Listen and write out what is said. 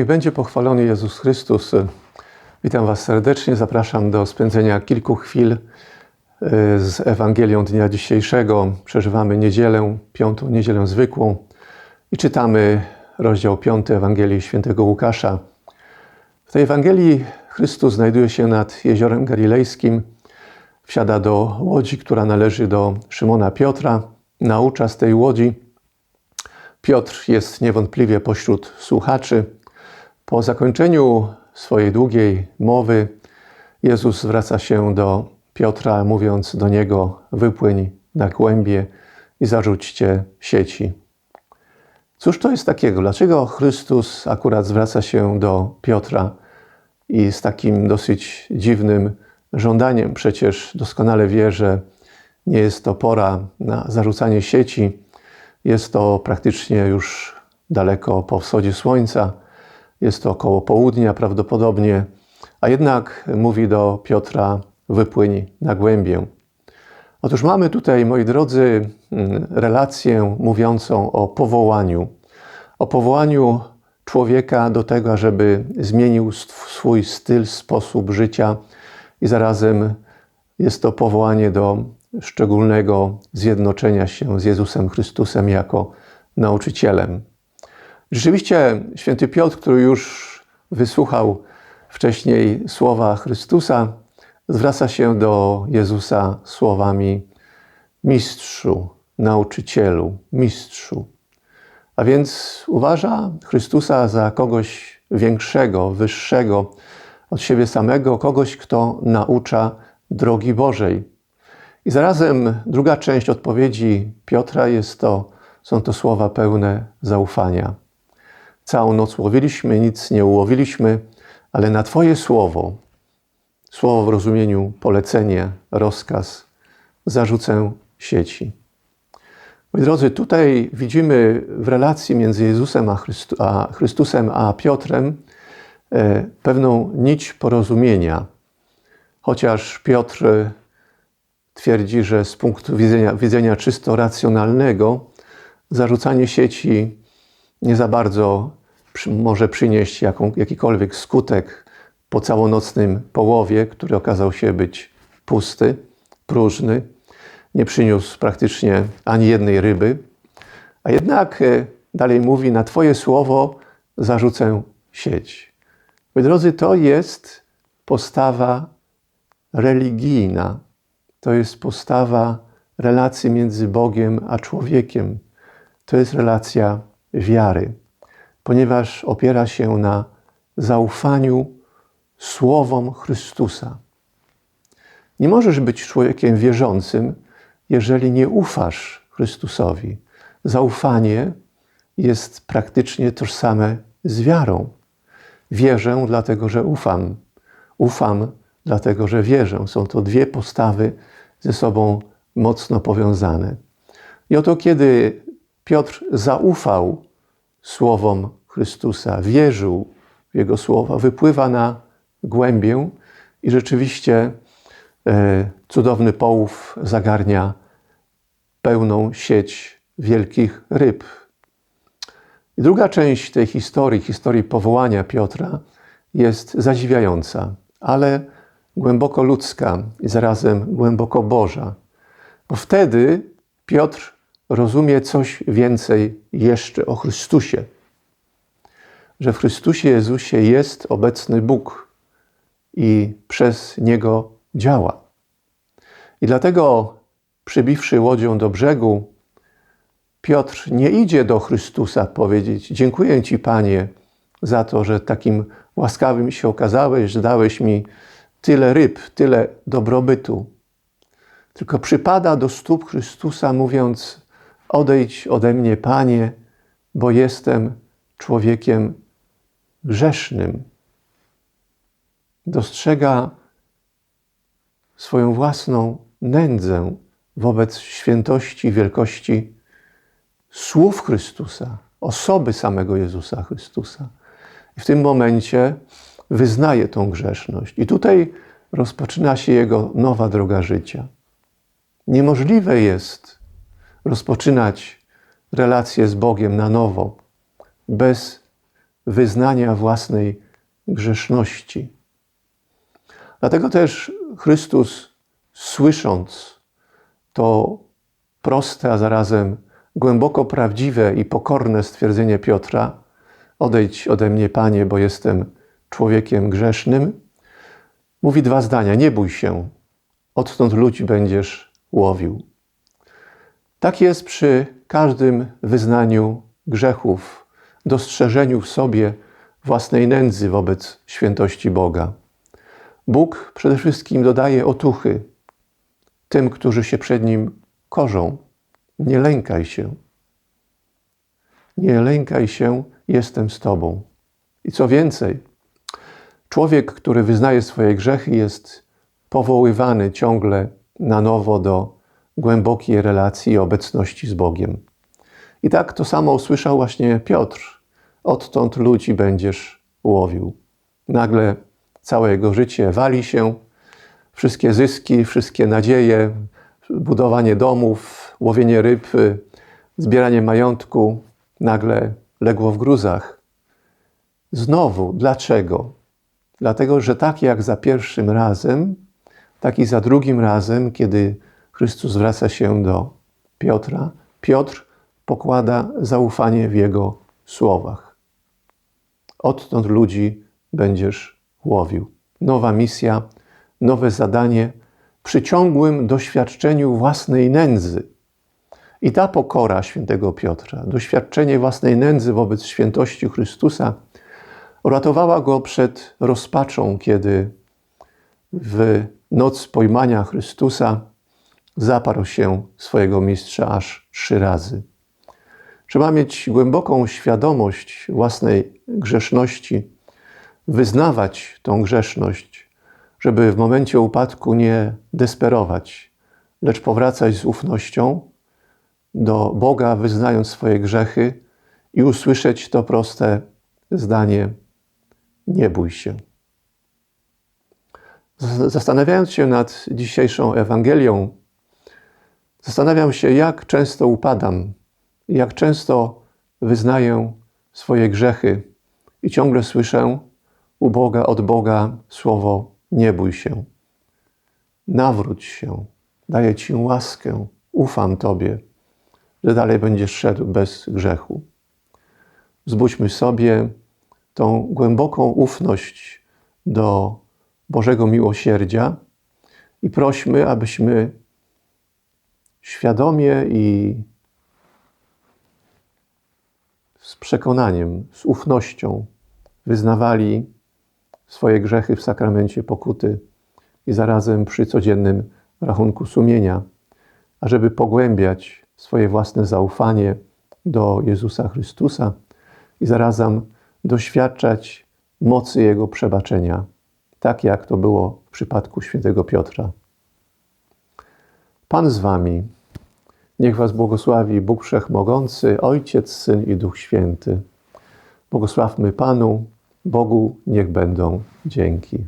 Niech będzie pochwalony Jezus Chrystus. Witam Was serdecznie. Zapraszam do spędzenia kilku chwil y, z Ewangelią dnia dzisiejszego. Przeżywamy niedzielę, piątą niedzielę zwykłą i czytamy rozdział piąty Ewangelii świętego Łukasza. W tej Ewangelii Chrystus znajduje się nad jeziorem galilejskim. Wsiada do łodzi, która należy do Szymona Piotra. Naucza z tej łodzi. Piotr jest niewątpliwie pośród słuchaczy. Po zakończeniu swojej długiej mowy Jezus zwraca się do Piotra, mówiąc do niego: Wypłyń na głębie i zarzućcie sieci. Cóż to jest takiego? Dlaczego Chrystus akurat zwraca się do Piotra i z takim dosyć dziwnym żądaniem? Przecież doskonale wie, że nie jest to pora na zarzucanie sieci. Jest to praktycznie już daleko po wschodzie słońca. Jest to około południa prawdopodobnie, a jednak mówi do Piotra: wypłyń na głębię. Otóż mamy tutaj, moi drodzy, relację mówiącą o powołaniu. O powołaniu człowieka do tego, żeby zmienił swój styl, sposób życia i zarazem jest to powołanie do szczególnego zjednoczenia się z Jezusem Chrystusem jako nauczycielem. Rzeczywiście święty Piotr, który już wysłuchał wcześniej słowa Chrystusa, zwraca się do Jezusa słowami mistrzu, nauczycielu, mistrzu. A więc uważa Chrystusa za kogoś większego, wyższego od siebie samego, kogoś, kto naucza drogi Bożej. I zarazem druga część odpowiedzi Piotra jest to, są to słowa pełne zaufania. Całą noc łowiliśmy, nic nie ułowiliśmy, ale na Twoje słowo, słowo w rozumieniu polecenie, rozkaz, zarzucę sieci. Moi drodzy, tutaj widzimy w relacji między Jezusem a, Chrystu, a Chrystusem a Piotrem e, pewną nić porozumienia. Chociaż Piotr twierdzi, że z punktu widzenia, widzenia czysto racjonalnego zarzucanie sieci nie za bardzo może przynieść jaką, jakikolwiek skutek po całonocnym połowie, który okazał się być pusty, próżny, nie przyniósł praktycznie ani jednej ryby, a jednak e, dalej mówi: Na Twoje słowo zarzucę sieć. Moi drodzy, to jest postawa religijna, to jest postawa relacji między Bogiem a człowiekiem. To jest relacja wiary ponieważ opiera się na zaufaniu słowom Chrystusa. Nie możesz być człowiekiem wierzącym, jeżeli nie ufasz Chrystusowi. Zaufanie jest praktycznie tożsame z wiarą. Wierzę, dlatego że ufam. Ufam, dlatego że wierzę. Są to dwie postawy ze sobą mocno powiązane. I oto kiedy Piotr zaufał słowom Chrystusa, wierzył w Jego słowa, wypływa na głębię i rzeczywiście e, cudowny połów zagarnia pełną sieć wielkich ryb. I druga część tej historii, historii powołania Piotra, jest zadziwiająca, ale głęboko ludzka i zarazem głęboko Boża. Bo wtedy Piotr rozumie coś więcej jeszcze o Chrystusie. Że w Chrystusie Jezusie jest obecny Bóg i przez Niego działa. I dlatego, przybiwszy łodzią do brzegu, Piotr nie idzie do Chrystusa powiedzieć: Dziękuję Ci, Panie, za to, że takim łaskawym się okazałeś, że dałeś mi tyle ryb, tyle dobrobytu. Tylko przypada do stóp Chrystusa, mówiąc: Odejdź ode mnie, Panie, bo jestem człowiekiem grzesznym. Dostrzega swoją własną nędzę wobec świętości i wielkości słów Chrystusa, osoby samego Jezusa Chrystusa. I w tym momencie wyznaje tą grzeszność. I tutaj rozpoczyna się jego nowa droga życia. Niemożliwe jest rozpoczynać relacje z Bogiem na nowo, bez wyznania własnej grzeszności. Dlatego też Chrystus, słysząc to proste, a zarazem głęboko prawdziwe i pokorne stwierdzenie Piotra: Odejdź ode mnie, panie, bo jestem człowiekiem grzesznym, mówi dwa zdania: Nie bój się, odtąd ludzi będziesz łowił. Tak jest przy każdym wyznaniu grzechów, dostrzeżeniu w sobie własnej nędzy wobec świętości Boga. Bóg przede wszystkim dodaje otuchy tym, którzy się przed Nim korzą. Nie lękaj się. Nie lękaj się, jestem z Tobą. I co więcej, człowiek, który wyznaje swoje grzechy, jest powoływany ciągle na nowo do głębokiej relacji i obecności z Bogiem. I tak to samo usłyszał właśnie Piotr. Odtąd ludzi będziesz łowił. Nagle całe jego życie wali się, wszystkie zyski, wszystkie nadzieje, budowanie domów, łowienie ryb, zbieranie majątku nagle legło w gruzach. Znowu, dlaczego? Dlatego, że tak jak za pierwszym razem, tak i za drugim razem, kiedy Chrystus zwraca się do Piotra, Piotr pokłada zaufanie w jego słowach. Odtąd ludzi będziesz łowił. Nowa misja, nowe zadanie przy ciągłym doświadczeniu własnej nędzy. I ta pokora świętego Piotra, doświadczenie własnej nędzy wobec świętości Chrystusa, uratowała go przed rozpaczą, kiedy w noc pojmania Chrystusa zaparł się swojego mistrza aż trzy razy. Trzeba mieć głęboką świadomość własnej grzeszności, wyznawać tą grzeszność, żeby w momencie upadku nie desperować, lecz powracać z ufnością do Boga, wyznając swoje grzechy i usłyszeć to proste zdanie: Nie bój się. Zastanawiając się nad dzisiejszą Ewangelią, zastanawiam się, jak często upadam, jak często wyznaję swoje grzechy. I ciągle słyszę u Boga, od Boga słowo: Nie bój się, nawróć się, daję Ci łaskę, ufam Tobie, że dalej będziesz szedł bez grzechu. Zbudźmy sobie tą głęboką ufność do Bożego miłosierdzia i prośmy, abyśmy świadomie i z przekonaniem, z ufnością wyznawali swoje grzechy w sakramencie pokuty i zarazem przy codziennym rachunku sumienia, ażeby pogłębiać swoje własne zaufanie do Jezusa Chrystusa i zarazem doświadczać mocy Jego przebaczenia, tak jak to było w przypadku świętego Piotra. Pan z Wami. Niech Was błogosławi Bóg Wszechmogący, Ojciec, Syn i Duch Święty. Błogosławmy Panu, Bogu niech będą dzięki.